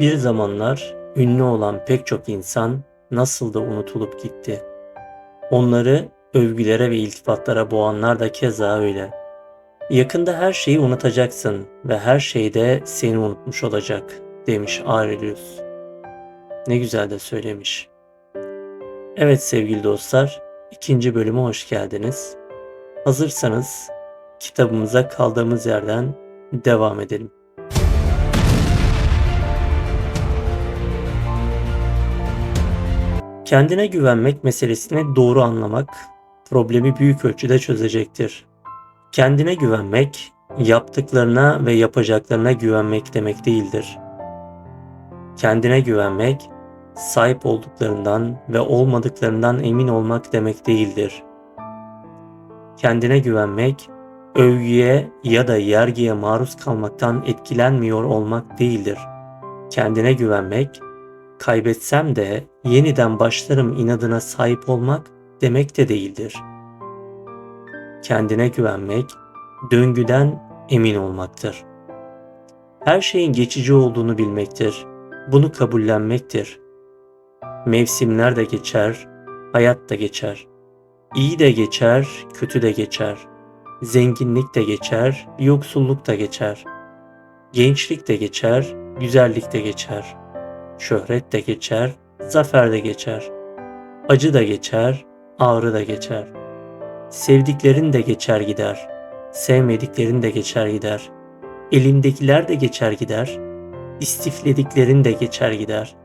Bir zamanlar ünlü olan pek çok insan nasıl da unutulup gitti. Onları övgülere ve iltifatlara boğanlar da keza öyle. Yakında her şeyi unutacaksın ve her şey de seni unutmuş olacak demiş Aurelius. Ne güzel de söylemiş. Evet sevgili dostlar, ikinci bölüme hoş geldiniz. Hazırsanız kitabımıza kaldığımız yerden devam edelim. Kendine güvenmek meselesini doğru anlamak problemi büyük ölçüde çözecektir. Kendine güvenmek, yaptıklarına ve yapacaklarına güvenmek demek değildir. Kendine güvenmek, sahip olduklarından ve olmadıklarından emin olmak demek değildir. Kendine güvenmek, övgüye ya da yergiye maruz kalmaktan etkilenmiyor olmak değildir. Kendine güvenmek, kaybetsem de yeniden başlarım inadına sahip olmak demek de değildir. Kendine güvenmek, döngüden emin olmaktır. Her şeyin geçici olduğunu bilmektir. Bunu kabullenmektir. Mevsimler de geçer, hayat da geçer. İyi de geçer, kötü de geçer. Zenginlik de geçer, yoksulluk da geçer. Gençlik de geçer, güzellik de geçer. Şöhret de geçer, zafer de geçer. Acı da geçer, ağrı da geçer. Sevdiklerin de geçer gider. Sevmediklerin de geçer gider. Elindekiler de geçer gider. İstiflediklerin de geçer gider.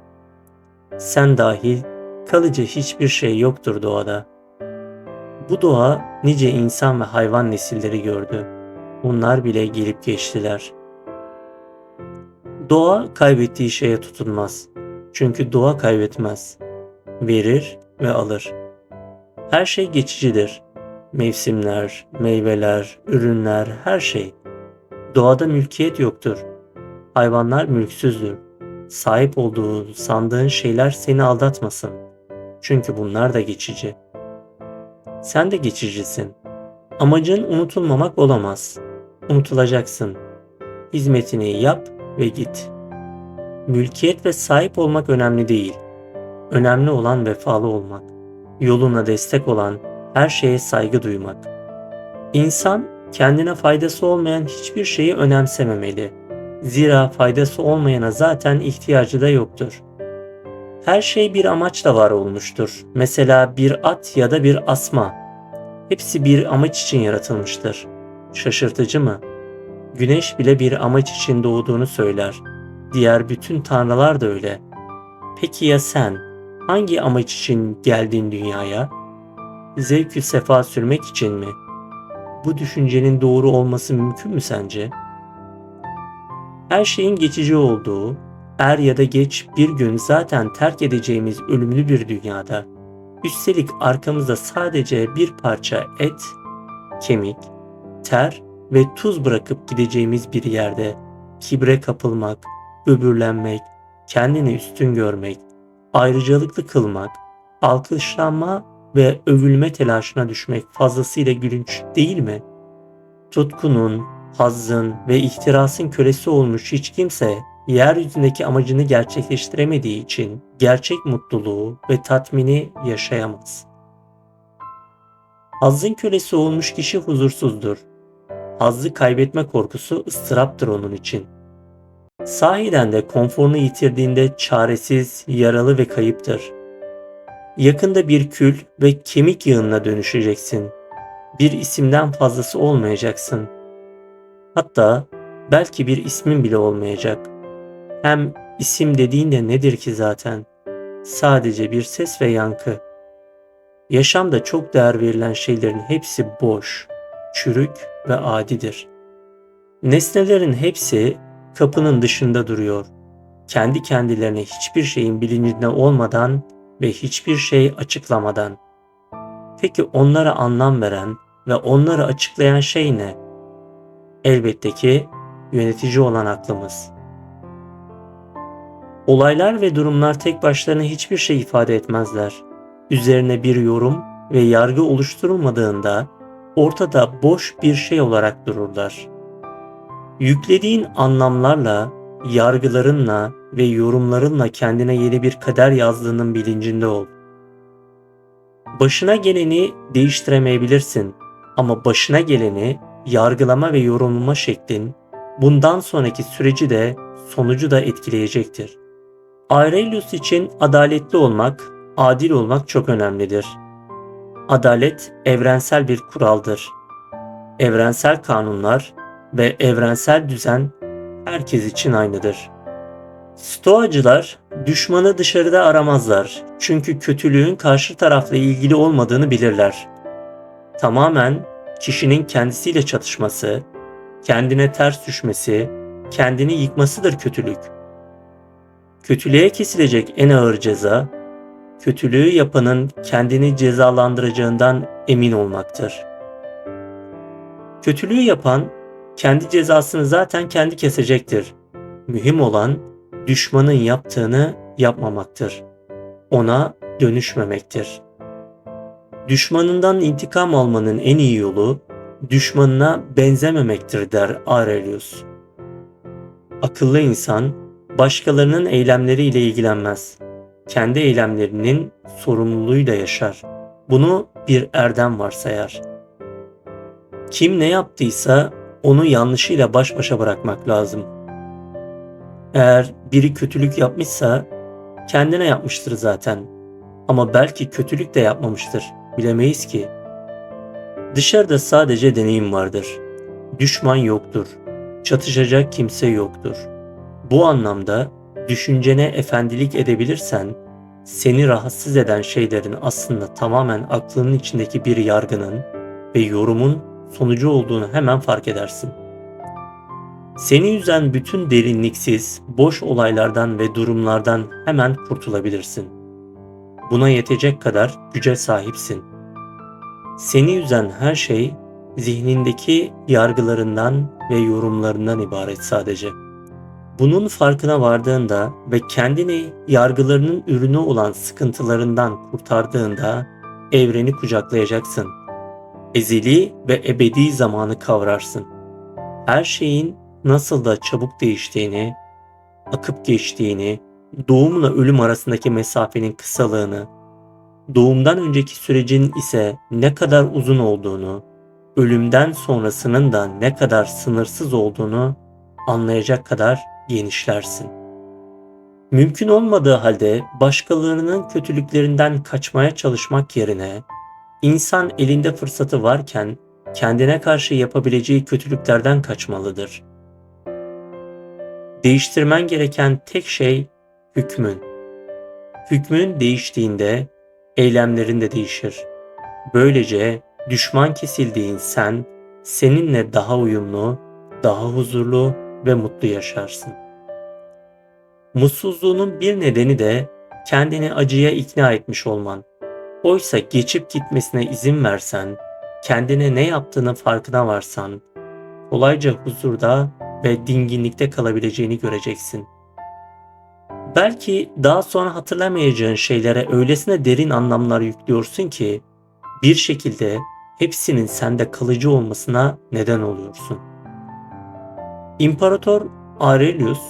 Sen dahil kalıcı hiçbir şey yoktur doğada. Bu doğa nice insan ve hayvan nesilleri gördü. Bunlar bile gelip geçtiler. Doğa kaybettiği şeye tutunmaz. Çünkü doğa kaybetmez. Verir ve alır. Her şey geçicidir. Mevsimler, meyveler, ürünler, her şey. Doğada mülkiyet yoktur. Hayvanlar mülksüzdür. Sahip olduğun, sandığın şeyler seni aldatmasın. Çünkü bunlar da geçici. Sen de geçicisin. Amacın unutulmamak olamaz. Unutulacaksın. Hizmetini yap ve git. Mülkiyet ve sahip olmak önemli değil. Önemli olan vefalı olmak. Yoluna destek olan her şeye saygı duymak. İnsan kendine faydası olmayan hiçbir şeyi önemsememeli. Zira faydası olmayana zaten ihtiyacı da yoktur. Her şey bir amaçla var olmuştur. Mesela bir at ya da bir asma. Hepsi bir amaç için yaratılmıştır. Şaşırtıcı mı? Güneş bile bir amaç için doğduğunu söyler. Diğer bütün tanrılar da öyle. Peki ya sen? Hangi amaç için geldin dünyaya? Zevkü sefa sürmek için mi? Bu düşüncenin doğru olması mümkün mü sence? Her şeyin geçici olduğu, er ya da geç bir gün zaten terk edeceğimiz ölümlü bir dünyada, üstelik arkamızda sadece bir parça et, kemik, ter ve tuz bırakıp gideceğimiz bir yerde kibre kapılmak, böbürlenmek, kendini üstün görmek, ayrıcalıklı kılmak, alkışlanma ve övülme telaşına düşmek fazlasıyla gülünç değil mi? Tutkunun, hazzın ve ihtirasın kölesi olmuş hiç kimse yeryüzündeki amacını gerçekleştiremediği için gerçek mutluluğu ve tatmini yaşayamaz. Hazzın kölesi olmuş kişi huzursuzdur. Hazzı kaybetme korkusu ıstıraptır onun için. Sahiden de konforunu yitirdiğinde çaresiz, yaralı ve kayıptır. Yakında bir kül ve kemik yığınına dönüşeceksin. Bir isimden fazlası olmayacaksın. Hatta belki bir ismin bile olmayacak. Hem isim dediğin de nedir ki zaten? Sadece bir ses ve yankı. Yaşamda çok değer verilen şeylerin hepsi boş, çürük ve adidir. Nesnelerin hepsi kapının dışında duruyor. Kendi kendilerine hiçbir şeyin bilincinde olmadan ve hiçbir şey açıklamadan. Peki onlara anlam veren ve onları açıklayan şey ne? Elbette ki yönetici olan aklımız. Olaylar ve durumlar tek başlarına hiçbir şey ifade etmezler. Üzerine bir yorum ve yargı oluşturulmadığında ortada boş bir şey olarak dururlar. Yüklediğin anlamlarla, yargılarınla ve yorumlarınla kendine yeni bir kader yazdığının bilincinde ol. Başına geleni değiştiremeyebilirsin ama başına geleni yargılama ve yorumlama şeklin bundan sonraki süreci de sonucu da etkileyecektir. Aurelius için adaletli olmak, adil olmak çok önemlidir. Adalet evrensel bir kuraldır. Evrensel kanunlar ve evrensel düzen herkes için aynıdır. Stoacılar düşmanı dışarıda aramazlar çünkü kötülüğün karşı tarafla ilgili olmadığını bilirler. Tamamen kişinin kendisiyle çatışması, kendine ters düşmesi, kendini yıkmasıdır kötülük. Kötülüğe kesilecek en ağır ceza, kötülüğü yapanın kendini cezalandıracağından emin olmaktır. Kötülüğü yapan kendi cezasını zaten kendi kesecektir. Mühim olan düşmanın yaptığını yapmamaktır. Ona dönüşmemektir. Düşmanından intikam almanın en iyi yolu düşmanına benzememektir der Aurelius. Akıllı insan başkalarının eylemleriyle ilgilenmez. Kendi eylemlerinin sorumluluğuyla yaşar. Bunu bir erdem varsayar. Kim ne yaptıysa onu yanlışıyla baş başa bırakmak lazım. Eğer biri kötülük yapmışsa kendine yapmıştır zaten. Ama belki kötülük de yapmamıştır. Bilemeyiz ki. Dışarıda sadece deneyim vardır. Düşman yoktur. Çatışacak kimse yoktur. Bu anlamda düşüncene efendilik edebilirsen, seni rahatsız eden şeylerin aslında tamamen aklının içindeki bir yargının ve yorumun sonucu olduğunu hemen fark edersin. Seni üzen bütün derinliksiz, boş olaylardan ve durumlardan hemen kurtulabilirsin. Buna yetecek kadar güce sahipsin. Seni üzen her şey zihnindeki yargılarından ve yorumlarından ibaret sadece. Bunun farkına vardığında ve kendini yargılarının ürünü olan sıkıntılarından kurtardığında evreni kucaklayacaksın. Ezeli ve ebedi zamanı kavrarsın. Her şeyin nasıl da çabuk değiştiğini, akıp geçtiğini, doğumla ölüm arasındaki mesafenin kısalığını, doğumdan önceki sürecin ise ne kadar uzun olduğunu, ölümden sonrasının da ne kadar sınırsız olduğunu anlayacak kadar genişlersin. Mümkün olmadığı halde başkalarının kötülüklerinden kaçmaya çalışmak yerine insan elinde fırsatı varken kendine karşı yapabileceği kötülüklerden kaçmalıdır. Değiştirmen gereken tek şey hükmün. Hükmün değiştiğinde eylemlerin de değişir. Böylece düşman kesildiğin sen seninle daha uyumlu, daha huzurlu ve mutlu yaşarsın. Mutsuzluğunun bir nedeni de kendini acıya ikna etmiş olman. Oysa geçip gitmesine izin versen, kendine ne yaptığını farkına varsan, kolayca huzurda ve dinginlikte kalabileceğini göreceksin. Belki daha sonra hatırlamayacağın şeylere öylesine derin anlamlar yüklüyorsun ki bir şekilde hepsinin sende kalıcı olmasına neden oluyorsun. İmparator Aurelius,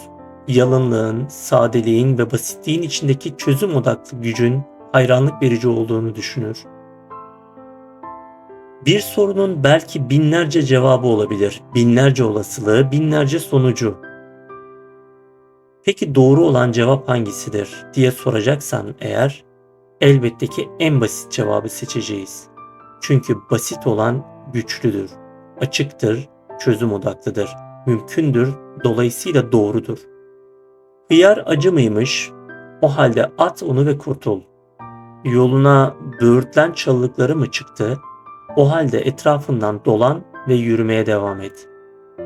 yalınlığın, sadeliğin ve basitliğin içindeki çözüm odaklı gücün hayranlık verici olduğunu düşünür. Bir sorunun belki binlerce cevabı olabilir, binlerce olasılığı, binlerce sonucu. Peki doğru olan cevap hangisidir diye soracaksan eğer elbette ki en basit cevabı seçeceğiz. Çünkü basit olan güçlüdür, açıktır, çözüm odaklıdır, mümkündür, dolayısıyla doğrudur. Hıyar acı mıymış? O halde at onu ve kurtul. Yoluna böğürtlen çalılıkları mı çıktı? O halde etrafından dolan ve yürümeye devam et.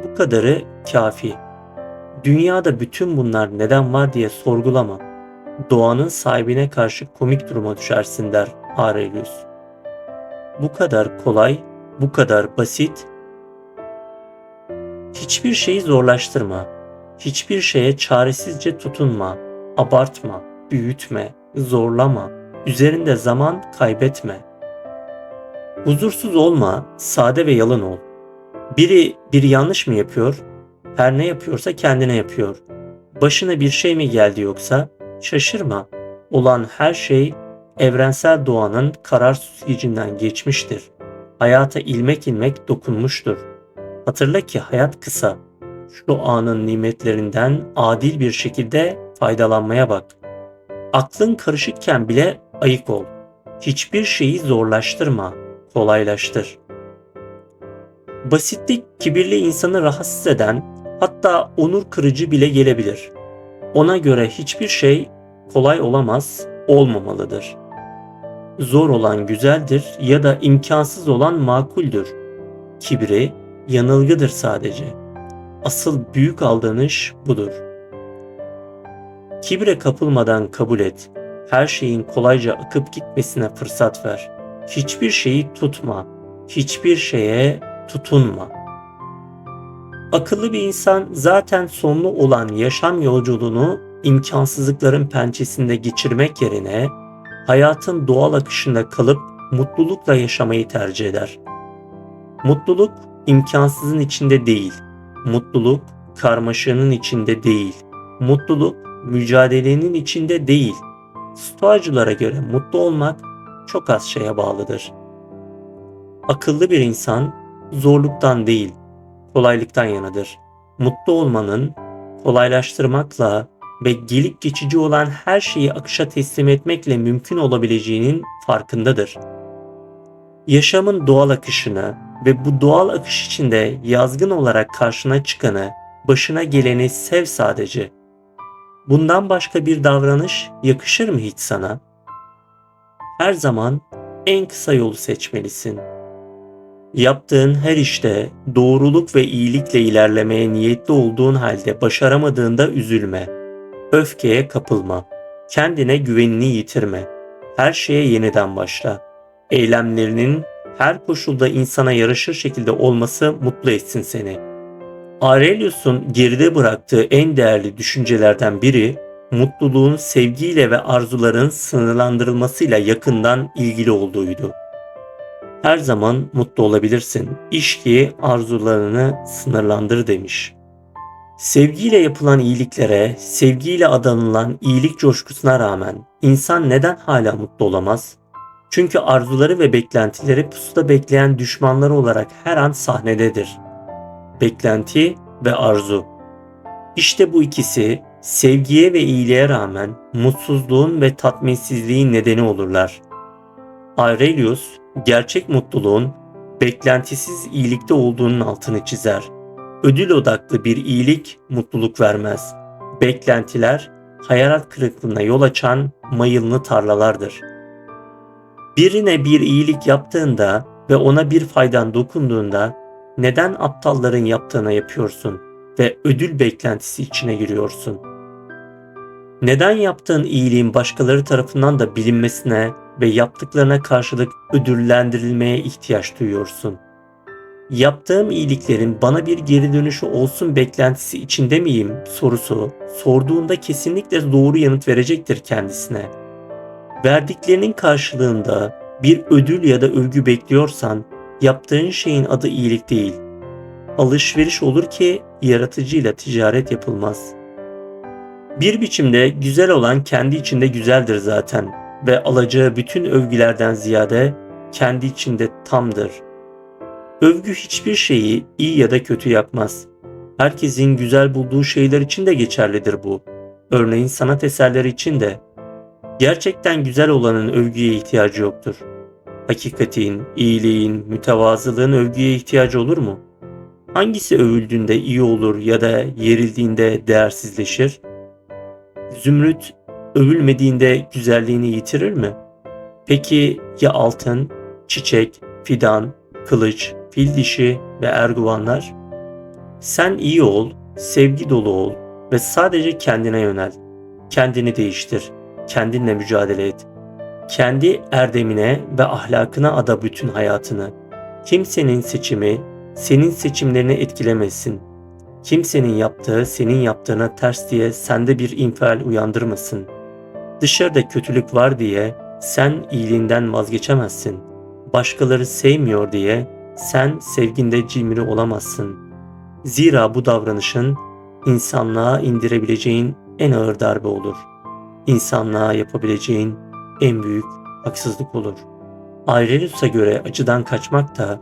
Bu kadarı kafi. Dünyada bütün bunlar neden var diye sorgulama. Doğanın sahibine karşı komik duruma düşersin der Aurelius. Bu kadar kolay, bu kadar basit. Hiçbir şeyi zorlaştırma. Hiçbir şeye çaresizce tutunma. Abartma, büyütme, zorlama. Üzerinde zaman kaybetme. Huzursuz olma, sade ve yalın ol. Biri bir yanlış mı yapıyor? Her ne yapıyorsa kendine yapıyor. Başına bir şey mi geldi yoksa? Şaşırma. Olan her şey evrensel doğanın karar süzgecinden geçmiştir. Hayata ilmek ilmek dokunmuştur. Hatırla ki hayat kısa. Şu anın nimetlerinden adil bir şekilde faydalanmaya bak. Aklın karışıkken bile ayık ol. Hiçbir şeyi zorlaştırma, kolaylaştır. Basitlik kibirli insanı rahatsız eden, hatta onur kırıcı bile gelebilir. Ona göre hiçbir şey kolay olamaz, olmamalıdır. Zor olan güzeldir ya da imkansız olan makuldür. Kibri yanılgıdır sadece. Asıl büyük aldanış budur. Kibre kapılmadan kabul et. Her şeyin kolayca akıp gitmesine fırsat ver. Hiçbir şeyi tutma. Hiçbir şeye tutunma. Akıllı bir insan zaten sonlu olan yaşam yolculuğunu imkansızlıkların pençesinde geçirmek yerine hayatın doğal akışında kalıp mutlulukla yaşamayı tercih eder. Mutluluk imkansızın içinde değil. Mutluluk karmaşanın içinde değil. Mutluluk mücadelenin içinde değil. Stoacılara göre mutlu olmak çok az şeye bağlıdır. Akıllı bir insan zorluktan değil, kolaylıktan yanadır. Mutlu olmanın kolaylaştırmakla ve gelip geçici olan her şeyi akışa teslim etmekle mümkün olabileceğinin farkındadır. Yaşamın doğal akışını ve bu doğal akış içinde yazgın olarak karşına çıkanı, başına geleni sev sadece. Bundan başka bir davranış yakışır mı hiç sana? Her zaman en kısa yolu seçmelisin. Yaptığın her işte doğruluk ve iyilikle ilerlemeye niyetli olduğun halde başaramadığında üzülme. Öfkeye kapılma. Kendine güvenini yitirme. Her şeye yeniden başla. Eylemlerinin her koşulda insana yaraşır şekilde olması mutlu etsin seni. Aurelius'un geride bıraktığı en değerli düşüncelerden biri mutluluğun sevgiyle ve arzuların sınırlandırılmasıyla yakından ilgili olduğuydu. Her zaman mutlu olabilirsin. İş ki arzularını sınırlandır demiş. Sevgiyle yapılan iyiliklere, sevgiyle adanılan iyilik coşkusuna rağmen insan neden hala mutlu olamaz? Çünkü arzuları ve beklentileri pusuda bekleyen düşmanları olarak her an sahnededir. Beklenti ve arzu. İşte bu ikisi sevgiye ve iyiliğe rağmen mutsuzluğun ve tatminsizliğin nedeni olurlar. Aurelius gerçek mutluluğun beklentisiz iyilikte olduğunun altını çizer. Ödül odaklı bir iyilik mutluluk vermez. Beklentiler hayalat kırıklığına yol açan mayılını tarlalardır. Birine bir iyilik yaptığında ve ona bir faydan dokunduğunda neden aptalların yaptığına yapıyorsun ve ödül beklentisi içine giriyorsun? Neden yaptığın iyiliğin başkaları tarafından da bilinmesine ve yaptıklarına karşılık ödüllendirilmeye ihtiyaç duyuyorsun. Yaptığım iyiliklerin bana bir geri dönüşü olsun beklentisi içinde miyim sorusu sorduğunda kesinlikle doğru yanıt verecektir kendisine. Verdiklerinin karşılığında bir ödül ya da övgü bekliyorsan yaptığın şeyin adı iyilik değil. Alışveriş olur ki yaratıcıyla ticaret yapılmaz. Bir biçimde güzel olan kendi içinde güzeldir zaten ve alacağı bütün övgülerden ziyade kendi içinde tamdır. Övgü hiçbir şeyi iyi ya da kötü yapmaz. Herkesin güzel bulduğu şeyler için de geçerlidir bu. Örneğin sanat eserleri için de. Gerçekten güzel olanın övgüye ihtiyacı yoktur. Hakikatin, iyiliğin, mütevazılığın övgüye ihtiyacı olur mu? Hangisi övüldüğünde iyi olur ya da yerildiğinde değersizleşir? Zümrüt övülmediğinde güzelliğini yitirir mi? Peki ya altın, çiçek, fidan, kılıç, fil dişi ve erguvanlar? Sen iyi ol, sevgi dolu ol ve sadece kendine yönel. Kendini değiştir, kendinle mücadele et. Kendi erdemine ve ahlakına ada bütün hayatını. Kimsenin seçimi senin seçimlerini etkilemesin. Kimsenin yaptığı senin yaptığına ters diye sende bir infial uyandırmasın.'' Dışarıda kötülük var diye sen iyiliğinden vazgeçemezsin. Başkaları sevmiyor diye sen sevginde cimri olamazsın. Zira bu davranışın insanlığa indirebileceğin en ağır darbe olur. İnsanlığa yapabileceğin en büyük haksızlık olur. Aurelius'a göre acıdan kaçmak da,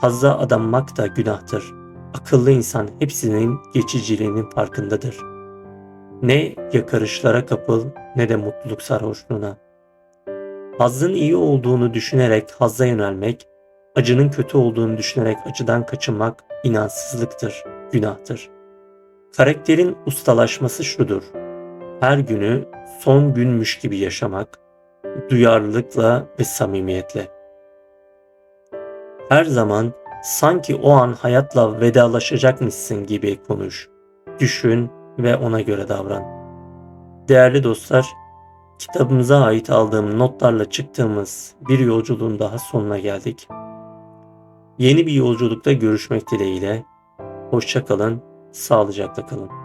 hazza adanmak da günahtır. Akıllı insan hepsinin geçiciliğinin farkındadır. Ne yakarışlara kapıl ne de mutluluk sarhoşluğuna. Hazzın iyi olduğunu düşünerek hazza yönelmek, acının kötü olduğunu düşünerek acıdan kaçınmak inançsızlıktır, günahtır. Karakterin ustalaşması şudur. Her günü son günmüş gibi yaşamak, duyarlılıkla ve samimiyetle. Her zaman sanki o an hayatla vedalaşacakmışsın gibi konuş, düşün ve ona göre davran. Değerli dostlar, kitabımıza ait aldığım notlarla çıktığımız bir yolculuğun daha sonuna geldik. Yeni bir yolculukta görüşmek dileğiyle. Hoşça kalın, sağlıcakla kalın.